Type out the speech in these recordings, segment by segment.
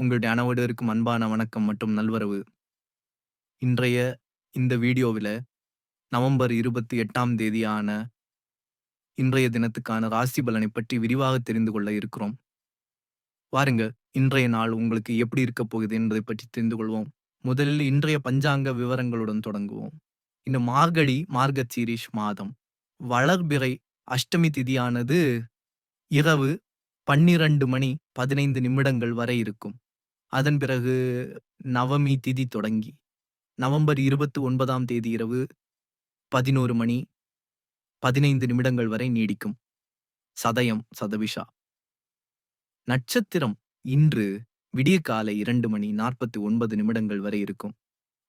உங்களுடைய அனைவருக்கும் அன்பான வணக்கம் மற்றும் நல்வரவு. இன்றைய இந்த வீடியோவில நவம்பர் 28ஆம் தேதியான இன்றைய தினத்துக்கான ராசி பலனை பற்றி விரிவாக தெரிந்து கொள்ள இருக்கிறோம். வாருங்க, இன்றைய நாள் உங்களுக்கு எப்படி இருக்கப் போகுது என்பதை பற்றி தெரிந்து கொள்வோம். முதலில் இன்றைய பஞ்சாங்க விவரங்களுடன் தொடங்குவோம். இந்த மார்கழி மார்கசீரிஷ் மாதம் வளர்பிறை அஷ்டமி திதியானது இரவு 12 மணி 15 நிமிடங்கள் வரை இருக்கும். அதன் பிறகு நவமி திதி தொடங்கி நவம்பர் 29ஆம் தேதி இரவு 11 மணி 15 நிமிடங்கள் வரை நீடிக்கும். சதயம் சதவிஷா நட்சத்திரம் இன்று விடியற்காலை இரண்டு மணி 49 நிமிடங்கள் வரை இருக்கும்.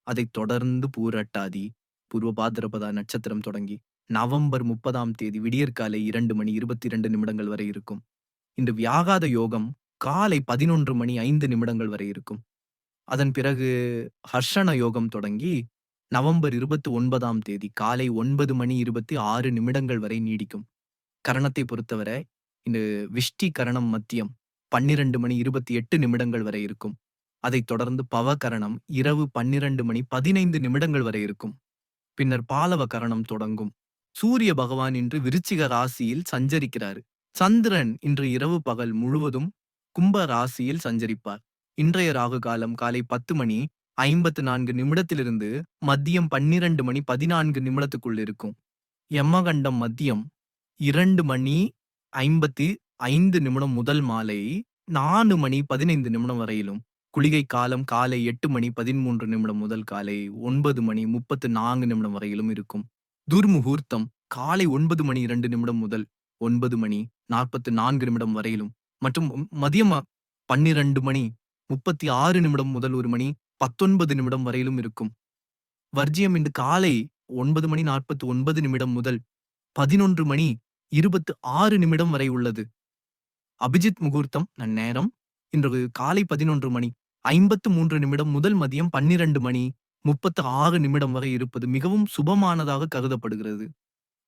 அதைத் தொடர்ந்து பூரட்டாதி பூர்வ பாத்திரபதா நட்சத்திரம் தொடங்கி நவம்பர் 30ஆம் தேதி விடியற்காலை இரண்டு மணி 22 நிமிடங்கள் வரை இருக்கும். இன்று வியாகாத யோகம் காலை 11 மணி ஐந்து நிமிடங்கள் வரை இருக்கும். அதன் பிறகு ஹர்ஷண யோகம் தொடங்கி நவம்பர் 29ஆம் தேதி காலை ஒன்பது மணி 26 நிமிடங்கள் வரை நீடிக்கும். கரணத்தை பொறுத்தவரை இந்த விஷ்டி கரணம் மத்தியம் 12 மணி 28 நிமிடங்கள் வரை இருக்கும். அதைத் தொடர்ந்து பவ கரணம் இரவு 12 மணி 15 நிமிடங்கள் வரை இருக்கும். பின்னர் பாலவ கரணம் தொடங்கும். சூரிய பகவான் இன்று விருச்சிக ராசியில் சஞ்சரிக்கிறார். சந்திரன் இன்று இரவு பகல் முழுவதும் கும்ப ராசியில் சஞ்சரிப்பார். இன்றைய ராகு காலம் காலை 10 மணி 54 நிமிடத்திலிருந்து மதியம் 12 மணி 14 நிமிடத்துக்குள் இருக்கும். யமகண்டம் மதியம் இரண்டு மணி 55 நிமிடம் முதல் மாலை நாலு மணி 15 நிமிடம் வரையிலும் குளிகை காலம் காலை எட்டு மணி 13 நிமிடம் முதல் காலை ஒன்பது மணி 34 நிமிடம் வரையிலும் இருக்கும். துர்முகூர்த்தம் காலை ஒன்பது மணி இரண்டு நிமிடம் முதல் ஒன்பது மணி 44 நிமிடம் வரையிலும் மற்றும் மதியம் பன்னிரண்டு மணி முப்பத்தி ஆறு நிமிடம் முதல் ஒரு மணி பத்தொன்பது நிமிடம் வரையிலும் இருக்கும். வர்ஜியம் இன்று காலை ஒன்பது மணி நாற்பத்தி ஒன்பது நிமிடம் முதல் பதினொன்று மணி இருபத்து ஆறு நிமிடம் வரை உள்ளது. அபிஜித் முகூர்த்தம் நேரம் இன்று காலை பதினொன்று மணி ஐம்பத்து மூன்று நிமிடம் முதல் மதியம் பன்னிரண்டு மணி முப்பத்து ஆறு நிமிடம் வரை இருப்பது மிகவும் சுபமானதாக கருதப்படுகிறது.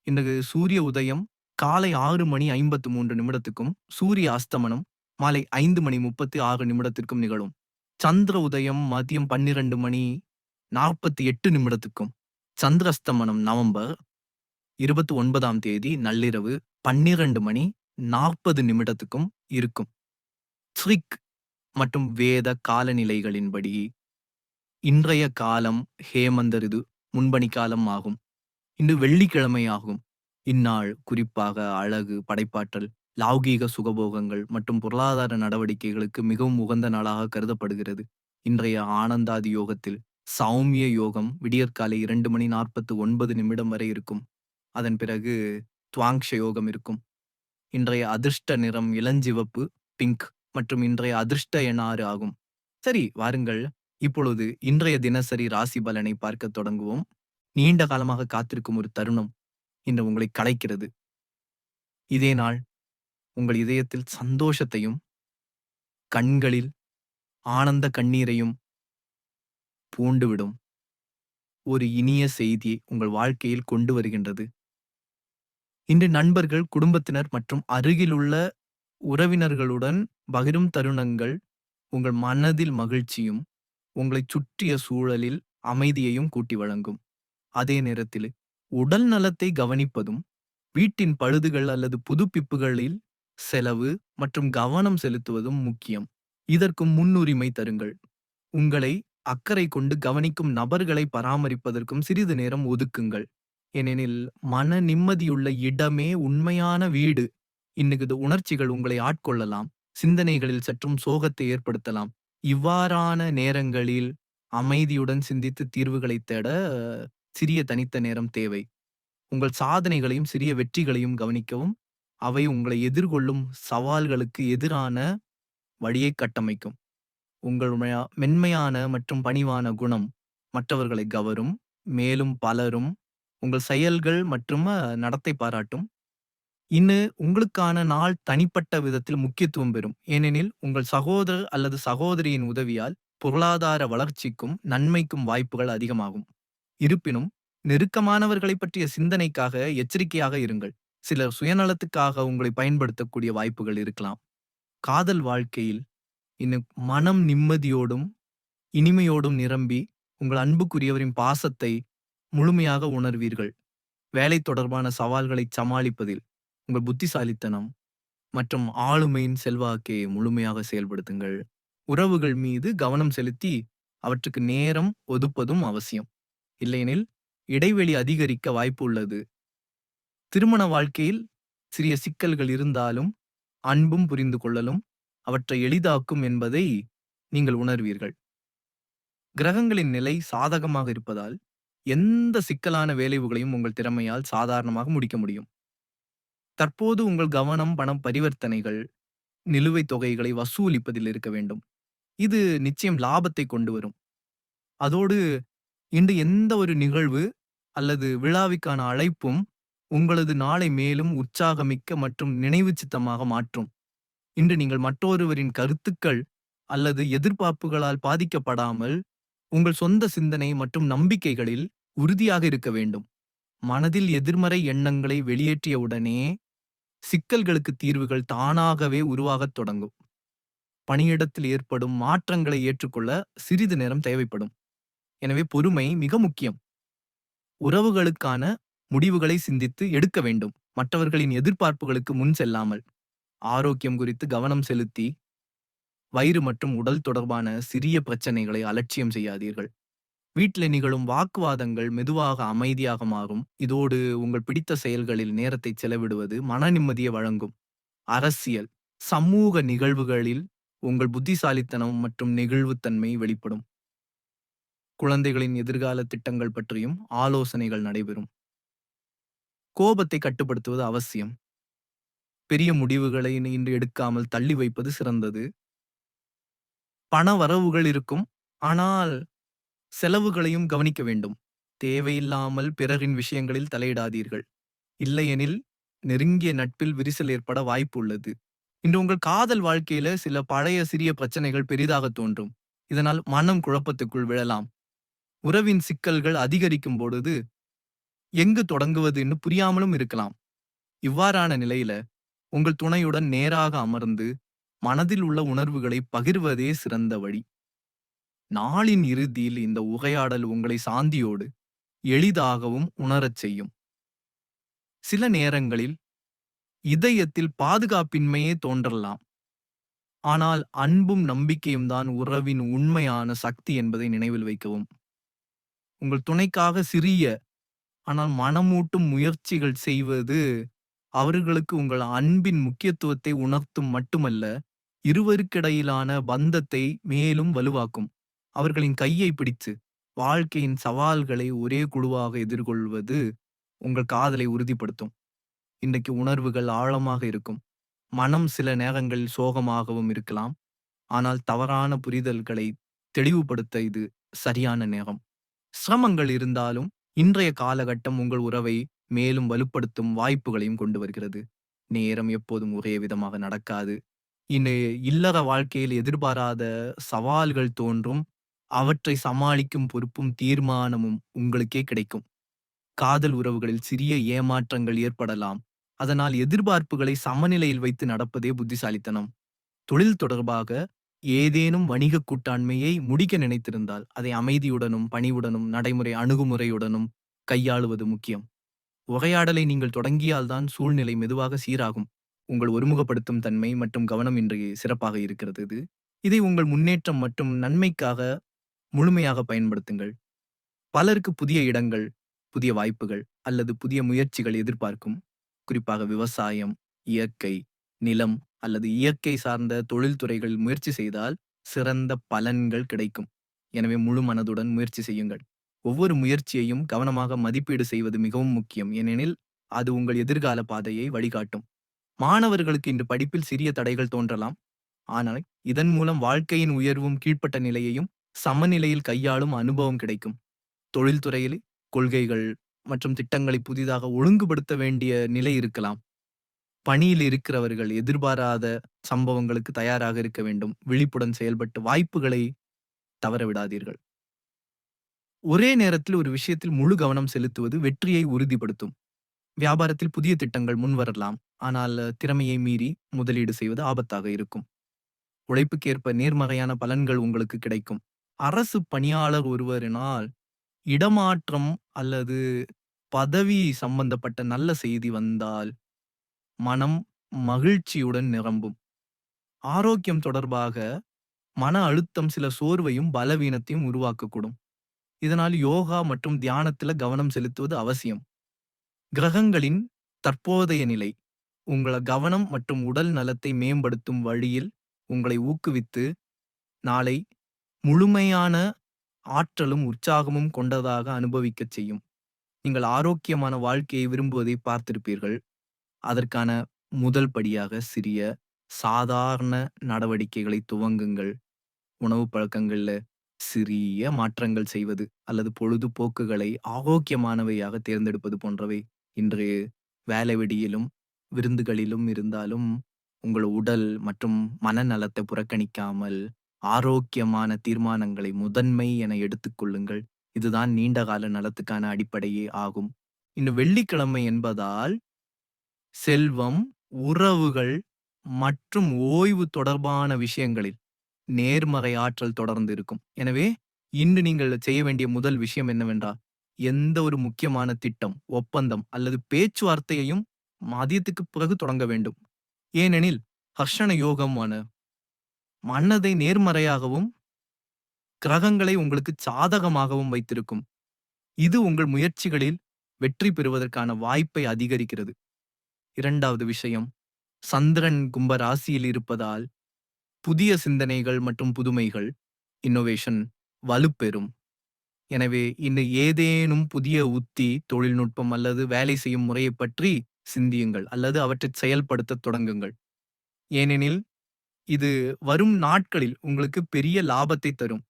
இன்றைக்கு சூரிய உதயம் காலை ஆறு மணி 53 நிமிடத்துக்கும் சூரிய அஸ்தமனம் மாலை ஐந்து மணி 36 நிமிடத்திற்கும் நிகழும். சந்திர உதயம் மதியம் 12 மணி 48 நிமிடத்துக்கும் சந்திரஸ்தமனம் நவம்பர் 29ஆம் தேதி நள்ளிரவு 12 மணி 40 நிமிடத்துக்கும் இருக்கும். ஸ்ரிக் மற்றும் வேத காலநிலைகளின்படி இன்றைய காலம் ஹேமந்த ரிது முன்பணி காலம் ஆகும். இன்று வெள்ளிக்கிழமை ஆகும். இந்நாள் குறிப்பாக அழகு படைப்பாற்றல் லௌகீக சுகபோகங்கள் மற்றும் பொருளாதார நடவடிக்கைகளுக்கு மிகவும் உகந்த நாளாக கருதப்படுகிறது. இன்றைய ஆனந்தாதி யோகத்தில் சௌமிய யோகம் விடியற்காலை இரண்டு மணி 49 நிமிடம் வரை இருக்கும். அதன் பிறகு துவாங்ஷ யோகம் இருக்கும். இன்றைய அதிர்ஷ்ட நிறம் இளஞ்சிவப்பு பிங்க் மற்றும் இன்றைய அதிர்ஷ்ட எண் ஆறு ஆகும். சரி வாருங்கள் இப்பொழுது இன்றைய தினசரி ராசி பலனை பார்க்க தொடங்குவோம். நீண்ட காலமாக காத்திருக்கும் ஒரு தருணம் இன்று உங்களை கலைக்கிறது. இதே நாள் உங்கள் இதயத்தில் சந்தோஷத்தையும் கண்களில் ஆனந்த கண்ணீரையும் பூண்டுவிடும் ஒரு இனிய செய்தியை உங்கள் வாழ்க்கையில் கொண்டு வருகின்றது. இன்று நண்பர்கள் குடும்பத்தினர் மற்றும் அருகிலுள்ள உறவினர்களுடன் பகிரும் தருணங்கள் உங்கள் மனதில் மகிழ்ச்சியும் உங்களை சுற்றிய சூழலில் அமைதியையும் கூட்டி வழங்கும். அதே நேரத்தில் உடல் நலத்தை கவனிப்பதும் வீட்டின் பழுதுகள் அல்லது புதுப்பிப்புகளில் செலவு மற்றும் கவனம் செலுத்துவதும் முக்கியம். இதற்கு முன்னுரிமை தருங்கள். உங்களை அக்கறை கொண்டு கவனிக்கும் நபர்களை பராமரிப்பதற்கும் சிறிது நேரம் ஒதுக்குங்கள். ஏனெனில் மன நிம்மதியுள்ள இடமே உண்மையான வீடு. இன்னும் உணர்ச்சிகள் உங்களை ஆட்கொள்ளலாம். சிந்தனைகளில் சற்றும் சோகத்தை ஏற்படுத்தலாம். இவ்வாறான நேரங்களில் அமைதியுடன் சிந்தித்து தீர்வுகளை தேட சிறிய தனித்த நேரம் தேவை. உங்கள் சாதனைகளையும் சிறிய வெற்றிகளையும் கவனிக்கவும். அவை உங்களை எதிர்கொள்ளும் சவால்களுக்கு எதிரான வழியை கட்டமைக்கும். உங்களுடைய மென்மையான மற்றும் பணிவான குணம் மற்றவர்களை கவரும். மேலும் பலரும் உங்கள் செயல்கள் மற்றும் நடத்தை பாராட்டும். இன்னு உங்களுக்கான நாள் தனிப்பட்ட விதத்தில் முக்கியத்துவம் பெறும். ஏனெனில் உங்கள் சகோதரர் அல்லது சகோதரியின் உதவியால் பொருளாதார வளர்ச்சிக்கும் நன்மைக்கும் வாய்ப்புகள் அதிகமாகும். இருப்பினும் நெருக்கமானவர்களைப் பற்றிய சிந்தனைக்காக எச்சரிக்கையாக இருங்கள். சிலர் சுயநலத்துக்காக உங்களை பயன்படுத்தக்கூடிய வாய்ப்புகள் இருக்கலாம். காதல் வாழ்க்கையில் இன்னும் மனம் நிம்மதியோடும், இனிமையோடும் நிரம்பி, உங்கள் அன்புக்குரியவரின் பாசத்தை முழுமையாக உணர்வீர்கள். வேலை தொடர்பான சவால்களைச் சமாளிப்பதில் உங்கள் புத்திசாலித்தனம் மற்றும் ஆளுமையின் செல்வாக்கை முழுமையாக செயல்படுத்துங்கள். உறவுகள் மீது கவனம் செலுத்தி, அவற்றுக்கு நேரம் ஒதுப்பதும் அவசியம். இல்லையெனில் இடைவெளி அதிகரிக்க வாய்ப்பு உள்ளது. திருமண வாழ்க்கையில் சிறிய சிக்கல்கள் இருந்தாலும், அன்பும் புரிந்து கொள்ளலும் அவற்றை எளிதாக்கும் என்பதை நீங்கள் உணர்வீர்கள். கிரகங்களின் நிலை சாதகமாக இருப்பதால், எந்த சிக்கலான வேலைவுகளையும் உங்கள் திறமையால் சாதாரணமாக முடிக்க முடியும். தற்போது உங்கள் கவனம் பணம் பரிவர்த்தனைகள், நிலுவைத் தொகைகளை வசூலிப்பதில் இருக்க வேண்டும். இது நிச்சயம் லாபத்தை கொண்டு வரும். அதோடு இன்று எந்த ஒரு நிகழ்வு அல்லது விழாவிற்கான அழைப்பும் உங்களது நாளை மேலும் உற்சாகமிக்க மற்றும் நினைவு சித்தமாக மாற்றும். இன்று நீங்கள் மற்றொருவரின் கருத்துக்கள் அல்லது எதிர்பார்ப்புகளால் பாதிக்கப்படாமல், உங்கள் சொந்த சிந்தனை மற்றும் நம்பிக்கைகளில் உறுதியாக இருக்க வேண்டும். மனதில் எதிர்மறை எண்ணங்களை வெளியேற்றியவுடனே, சிக்கல்களுக்கு தீர்வுகள் தானாகவே உருவாகத் தொடங்கும். பணியிடத்தில் ஏற்படும் மாற்றங்களை ஏற்றுக்கொள்ள சிறிது நேரம் தேவைப்படும். எனவே பொறுமை மிக முக்கியம். உறவுகளுக்கான முடிவுகளை சிந்தித்து எடுக்க வேண்டும். மற்றவர்களின் எதிர்பார்ப்புகளுக்கு முன் செல்லாமல். ஆரோக்கியம் குறித்து கவனம் செலுத்தி, வயிறு மற்றும் உடல் தொடர்பான சிறிய பிரச்சனைகளை அலட்சியம் செய்யாதீர்கள். வீட்டில் நிகழும் வாக்குவாதங்கள் மெதுவாக அமைதியாக மாறும். இதோடு உங்கள் பிடித்த செயல்களில் நேரத்தை செலவிடுவது மன நிம்மதியை வழங்கும். அரசியல், சமூக நிகழ்வுகளில் உங்கள் புத்திசாலித்தனம் மற்றும் நெகிழ்வுத்தன்மை வெளிப்படும். குழந்தைகளின் எதிர்கால திட்டங்கள் பற்றியும் ஆலோசனைகள் நடைபெறும். கோபத்தை கட்டுப்படுத்துவது அவசியம். பெரிய முடிவுகளை இன்று எடுக்காமல் தள்ளி வைப்பது சிறந்தது. பண வரவுகள் இருக்கும். ஆனால் செலவுகளையும் கவனிக்க வேண்டும். தேவையில்லாமல் பிறரின் விஷயங்களில் தலையிடாதீர்கள். இல்லையெனில் நெருங்கிய நட்பில் விரிசல் ஏற்பட வாய்ப்பு உள்ளது. இன்று உங்கள் காதல் வாழ்க்கையில சில பழைய சிறிய பிரச்சனைகள் பெரிதாக தோன்றும். இதனால் மனம் குழப்பத்துக்குள் விழலாம். உறவின் சிக்கல்கள் அதிகரிக்கும் பொழுது எங்கு தொடங்குவதுன்னு புரியாமலும் இருக்கலாம். இவ்வாறான நிலையில உங்கள் துணையுடன் நேராக அமர்ந்து மனதில் உள்ள உணர்வுகளை பகிர்வதே சிறந்த வழி. நாளின் இறுதியில் இந்த உகையாடல் உங்களை சாந்தியோடு எளிதாகவும் உணரச் செய்யும். சில நேரங்களில் இதயத்தில் பாதுகாப்பின்மையே தோன்றலாம். ஆனால் அன்பும் நம்பிக்கையும் தான் உறவின் உண்மையான சக்தி என்பதை நினைவில் வைக்கவும். உங்கள் துணைக்காக சிறிய ஆனால் மனமூட்டும் முயற்சிகள் செய்வது அவர்களுக்கு உங்கள் அன்பின் முக்கியத்துவத்தை உணர்த்தும் மட்டுமல்ல, இருவருக்கிடையிலான பந்தத்தை மேலும் வலுவாக்கும். அவர்களின் கையை பிடித்து வாழ்க்கையின் சவால்களை ஒரே குழுவாக எதிர்கொள்வது உங்கள் காதலை உறுதிப்படுத்தும். இன்றைக்கு உணர்வுகள் ஆழமாக இருக்கும். மனம் சில நேரங்களில் சோகமாகவும் இருக்கலாம். ஆனால் தவறான புரிதல்களை தெளிவுபடுத்த இது சரியான நேரம். சிரமங்கள் இருந்தாலும் இன்றைய காலகட்டம் உங்கள் உறவை மேலும் வலுப்படுத்தும் வாய்ப்புகளையும் கொண்டு வருகிறது. நேரம் எப்போதும் ஒரே விதமாக நடக்காது. இன்று இல்லற வாழ்க்கையில் எதிர்பாராத சவால்கள் தோன்றும். அவற்றை சமாளிக்கும் பொறுப்பும் தீர்மானமும் உங்களுக்கே கிடைக்கும். காதல் உறவுகளில் சிறிய ஏமாற்றங்கள் ஏற்படலாம். அதனால் எதிர்பார்ப்புகளை சமநிலையில் வைத்து நடப்பதே புத்திசாலித்தனம். தொழில் தொடர்பாக ஏதேனும் வணிக கூட்டாண்மையை முடிக்க நினைத்திருந்தால், அதை அமைதியுடனும், பணிவுடனும், நடைமுறை அணுகுமுறையுடனும் கையாளுவது முக்கியம். உரையாடலை நீங்கள் தொடங்கியால்தான் சூழ்நிலை மெதுவாக சீராகும். உங்கள் ஒருமுகப்படுத்தும் தன்மை மற்றும் கவனம் இன்று சிறப்பாக இருக்கிறது இது. இதை உங்கள் முன்னேற்றம் மற்றும் நன்மைக்காக முழுமையாக பயன்படுத்துங்கள். பலருக்கு புதிய இடங்கள், புதிய வாய்ப்புகள் அல்லது புதிய முயற்சிகள் எதிர்பார்க்கும். குறிப்பாக விவசாயம், இயற்கை, நிலம் அல்லது இயற்கை சார்ந்த தொழில்துறைகள் முயற்சி செய்தால் சிறந்த பலன்கள் கிடைக்கும். எனவே முழு மனதுடன் முயற்சி செய்யுங்கள். ஒவ்வொரு முயற்சியையும் கவனமாக மதிப்பீடு செய்வது மிகவும் முக்கியம். ஏனெனில் அது உங்கள் எதிர்கால பாதையை வழிகாட்டும். மாணவர்களுக்கு இன்று படிப்பில் சிறிய தடைகள் தோன்றலாம். ஆனால் இதன் மூலம் வாழ்க்கையின் உயர்வும் கீழ்ப்பட்ட நிலையையும் சமநிலையில் கையாளும் அனுபவம் கிடைக்கும். தொழில்துறையில் கொள்கைகள் மற்றும் திட்டங்களை புதிதாக ஒழுங்குபடுத்த வேண்டிய நிலை இருக்கலாம். பணியில் இருக்கிறவர்கள் எதிர்பாராத சம்பவங்களுக்கு தயாராக இருக்க வேண்டும். விழிப்புடன் செயல்பட்டு வாய்ப்புகளை தவற விடாதீர்கள் ஒரே நேரத்தில் ஒரு விஷயத்தில் முழு கவனம் செலுத்துவது வெற்றியை உறுதிப்படுத்தும். வியாபாரத்தில் புதிய திட்டங்கள் முன்வரலாம். ஆனால் திறமையை மீறி முதலீடு செய்வது ஆபத்தாக இருக்கும். உழைப்புக்கேற்ப நேர்மறையான பலன்கள் உங்களுக்கு கிடைக்கும். அரசு பணியாளர் ஒருவரினால் இடமாற்றம் அல்லது பதவி சம்பந்தப்பட்ட நல்ல செய்தி வந்தால் மனம் மகிழ்ச்சியுடன் நிரம்பும். ஆரோக்கியம் தொடர்பாக மன அழுத்தம் சில சோர்வையும் பலவீனத்தையும் உருவாக்கக்கூடும். இதனால் யோகா மற்றும் தியானத்தில கவனம் செலுத்துவது அவசியம். கிரகங்களின் தற்போதைய நிலை உங்கள கவனம் மற்றும் உடல் நலத்தை மேம்படுத்தும் வழியில் உங்களை ஊக்குவித்து நாளை முழுமையான ஆற்றலும் உற்சாகமும் கொண்டதாக அனுபவிக்கச் செய்யும். நீங்கள் ஆரோக்கியமான வாழ்க்கையை விரும்புவதை பார்த்திருப்பீர்கள். அதற்கான முதல் படியாக சிறிய சாதாரண நடவடிக்கைகளை துவங்குங்கள். உணவு பழக்கங்கள்ல சிறிய மாற்றங்கள் செய்வது அல்லது பொழுதுபோக்குகளை ஆரோக்கியமானவையாக தேர்ந்தெடுப்பது போன்றவை இன்று வேலை வெடியிலும் விருந்துகளிலும் இருந்தாலும் உங்கள் உடல் மற்றும் மனநலத்தை புறக்கணிக்காமல் ஆரோக்கியமான தீர்மானங்களை முதன்மை என எடுத்துக்கொள்ளுங்கள். இதுதான் நீண்டகால நலத்துக்கான அடிப்படையே ஆகும். இன்று வெள்ளிக்கிழமை என்பதால் செல்வம், உறவுகள் மற்றும் ஓய்வு தொடர்பான விஷயங்களில் நேர்மறை ஆற்றல் தொடர்ந்து இருக்கும். எனவே இன்று நீங்கள் செய்ய வேண்டிய முதல் விஷயம் என்னவென்றால், எந்த ஒரு முக்கியமான திட்டம், ஒப்பந்தம் அல்லது பேச்சுவார்த்தையையும் மதியத்துக்கு பிறகு தொடங்க வேண்டும். ஏனெனில் ஹர்ஷண யோகமான மனதை நேர்மறையாகவும், கிரகங்களை உங்களுக்கு சாதகமாகவும் வைத்திருக்கும். இது உங்கள் முயற்சிகளில் வெற்றி பெறுவதற்கான வாய்ப்பை அதிகரிக்கிறது. இரண்டாவது விஷயம், சந்திரன் கும்ப ராசியில் இருப்பதால் புதிய சிந்தனைகள் மற்றும் புதுமைகள் இன்னோவேஷன் வலுப்பெறும். எனவே இன்று ஏதேனும் புதிய உத்தி, தொழில்நுட்பம் அல்லது வேலை செய்யும் முறையைப் பற்றி சிந்தியுங்கள் அல்லது அவற்றைச் செயல்படுத்தத் தொடங்குங்கள். ஏனெனில் இது வரும் நாட்களில் உங்களுக்கு பெரிய லாபத்தை தரும்.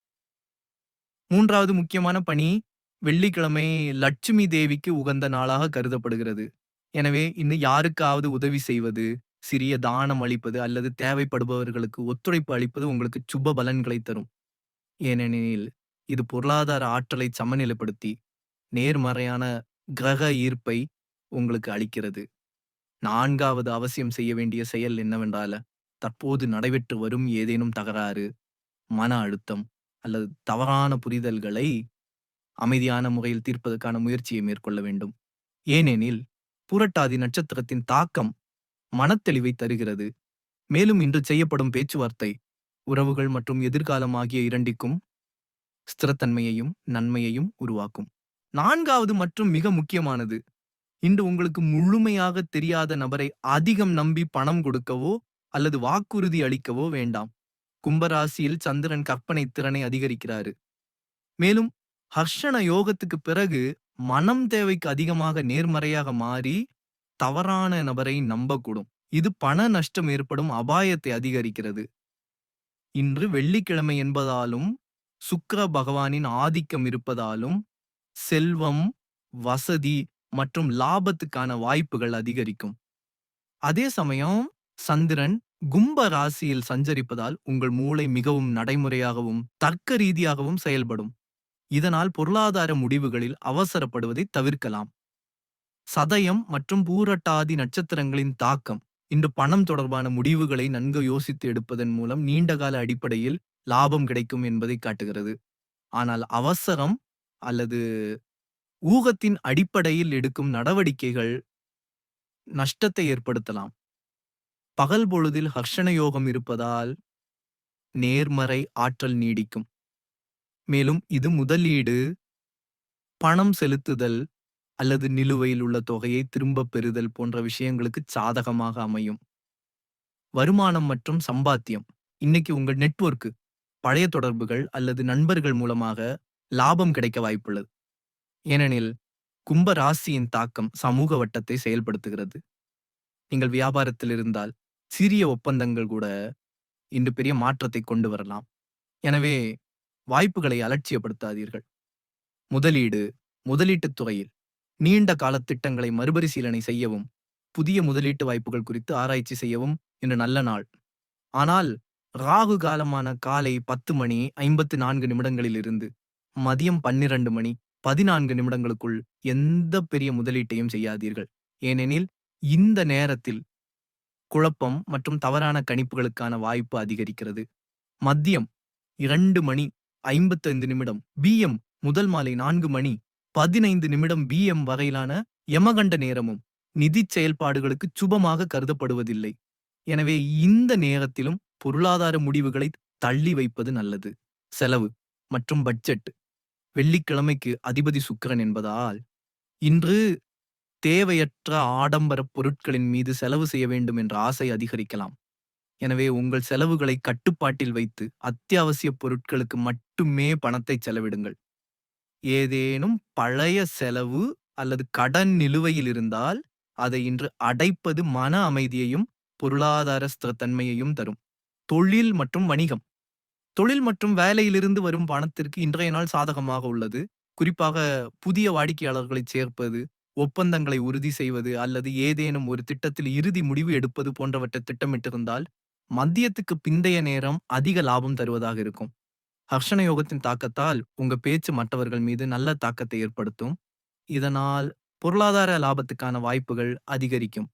மூன்றாவது முக்கியமான பணி வெள்ளிக்கிழமை லட்சுமி தேவிக்கு உகந்த நாளாக கருதப்படுகிறது. எனவே இன்னும் யாருக்காவது உதவி செய்வது, சிறிய தானம் அளிப்பது அல்லது தேவைப்படுபவர்களுக்கு ஒத்துழைப்பு அளிப்பது உங்களுக்கு சுப பலன்களை தரும். ஏனெனில் இது பொருளாதார ஆற்றலை சமநிலைப்படுத்தி நேர்மறையான கிரக ஈர்ப்பை உங்களுக்கு அளிக்கிறது. நான்காவது அவசியம் செய்ய வேண்டிய செயல் என்னவென்றால், தற்போது நடைபெற்று வரும் ஏதேனும் தகராறு, மன அழுத்தம் அல்லது தவறான புரிதல்களை அமைதியான முறையில் தீர்ப்பதற்கான முயற்சியை மேற்கொள்ள வேண்டும். ஏனெனில் புரட்டாதி நட்சத்திரத்தின் தாக்கம் மனத்தெளிவை தருகிறது. மேலும் இன்று செய்யப்படும் பேச்சுவார்த்தை உறவுகள் மற்றும் எதிர்காலம் ஆகிய இரண்டிற்கும் ஸ்திரத்தன்மையையும் நன்மையையும் உருவாக்கும். நான்காவது மற்றும் மிக முக்கியமானது இன்று உங்களுக்கு முழுமையாக தெரியாத நபரை அதிகம் நம்பி பணம் கொடுக்கவோ அல்லது வாக்குறுதி அளிக்கவோ வேண்டாம். கும்பராசியில் சந்திரன் கற்பனை திறனை அதிகரிக்கிறாரு. மேலும் ஹர்ஷண யோகத்துக்கு பிறகு மனம் தேவைக்கு அதிகமாக நேர்மறையாக மாறி தவறான நபரை நம்பக்கூடும். இது பண நஷ்டம் ஏற்படும் அபாயத்தை அதிகரிக்கிறது. இன்று வெள்ளிக்கிழமை என்பதாலும் சுக்கர பகவானின் ஆதிக்கம் இருப்பதாலும் செல்வம், வசதி மற்றும் லாபத்துக்கான வாய்ப்புகள் அதிகரிக்கும். அதே சமயம் சந்திரன் கும்ப ராசியில் சஞ்சரிப்பதால் உங்கள் மூளை மிகவும் நடைமுறையாகவும் தர்க்க ரீதியாகவும் செயல்படும். இதனால் பொருளாதார முடிவுகளில் அவசரப்படுவதை தவிர்க்கலாம். சதயம் மற்றும் பூரட்டாதி நட்சத்திரங்களின் தாக்கம் இன்று பணம் தொடர்பான முடிவுகளை நன்கு யோசித்து எடுப்பதன் மூலம் நீண்டகால அடிப்படையில் லாபம் கிடைக்கும் என்பதை காட்டுகிறது. ஆனால் அவசரம் அல்லது ஊகத்தின் அடிப்படையில் எடுக்கும் நடவடிக்கைகள் நஷ்டத்தை ஏற்படுத்தலாம். பகல் பொழுதில் ஹர்ஷண யோகம் இருப்பதால் நேர்மறை ஆற்றல் நீடிக்கும். மேலும் இது முதலீடு, பணம் செலுத்துதல் அல்லது நிலுவையில் உள்ள தொகையை திரும்பப் பெறுதல் போன்ற விஷயங்களுக்கு சாதகமாக அமையும். வருமானம் மற்றும் சம்பாத்தியம் இன்னைக்கு உங்கள் நெட்வொர்க்கு பழைய தொடர்புகள் அல்லது நண்பர்கள் மூலமாக லாபம் கிடைக்க வாய்ப்புள்ளது. ஏனெனில் கும்ப ராசியின் தாக்கம் சமூக வட்டத்தை செயல்படுத்துகிறது. நீங்கள் வியாபாரத்தில் இருந்தால் சிறிய ஒப்பந்தங்கள் கூட இன்று பெரிய மாற்றத்தை கொண்டு வரலாம். எனவே வாய்ப்புகளை அலட்சியப்படுத்தாதீர்கள். முதலீடு, முதலீட்டுத் துறையில் நீண்ட கால திட்டங்களை மறுபரிசீலனை செய்யவும், புதிய முதலீட்டு வாய்ப்புகள் குறித்து ஆராய்ச்சி செய்யவும் இன்று நல்ல நாள். ஆனால் ராகு காலமான காலை பத்து மணி ஐம்பத்து நான்கு நிமிடங்களில் இருந்து மதியம் பன்னிரண்டு மணி பதினான்கு நிமிடங்களுக்குள் எந்த பெரிய முதலீட்டையும் செய்யாதீர்கள். ஏனெனில் இந்த நேரத்தில் குழப்பம் மற்றும் தவறான கணிப்புகளுக்கான வாய்ப்பு அதிகரிக்கிறது மதியம் இரண்டு மணி ஐம்பத்தைந்து நிமிடம். பிஎம் முதல் மாலை நான்கு மணி பதினைந்து நிமிடம் பிஎம் வரையிலான யமகண்ட நேரமும் நிதி செயல்பாடுகளுக்கு சுபமாக கருதப்படுவதில்லை. எனவே இந்த நேரத்திலும் பொருளாதார முடிவுகளை தள்ளி வைப்பது நல்லது. செலவு மற்றும் பட்ஜெட். வெள்ளிக்கிழமைக்கு அதிபதி சுக்கிரன் என்பதால் இன்று தேவையற்ற ஆடம்பர பொருட்களின் மீது செலவு செய்ய வேண்டும் என்ற ஆசை அதிகரிக்கலாம். எனவே உங்கள் செலவுகளை கட்டுப்பாட்டில் வைத்து அத்தியாவசிய பொருட்களுக்கு மட்டுமே பணத்தை செலவிடுங்கள். ஏதேனும் பழைய செலவு அல்லது கடன் நிலுவையில் இருந்தால் அதை இன்று அடைப்பது மன அமைதியையும் பொருளாதார ஸ்திரத்தன்மையையும் தரும். தொழில் மற்றும் வணிகம். தொழில் மற்றும் வேலையிலிருந்து வரும் பணத்திற்கு இன்றைய நாள் சாதகமாக உள்ளது. குறிப்பாக புதிய வாடிக்கையாளர்களை சேர்ப்பது ஒப்பந்தங்களை உறுதி செய்வது அல்லது ஏதேனும் ஒரு திட்டத்தில் இறுதி முடிவு எடுப்பது போன்றவற்றை திட்டமிட்டிருந்தால் மத்தியத்துக்கு பிந்தைய நேரம் அதிக லாபம் தருவதாக இருக்கும். ஹர்ஷண யோகத்தின் தாக்கத்தால் உங்க பேச்சு மற்றவர்கள் மீது நல்ல தாக்கத்தை ஏற்படுத்தும். இதனால் பொருளாதார லாபத்துக்கான வாய்ப்புகள் அதிகரிக்கும்.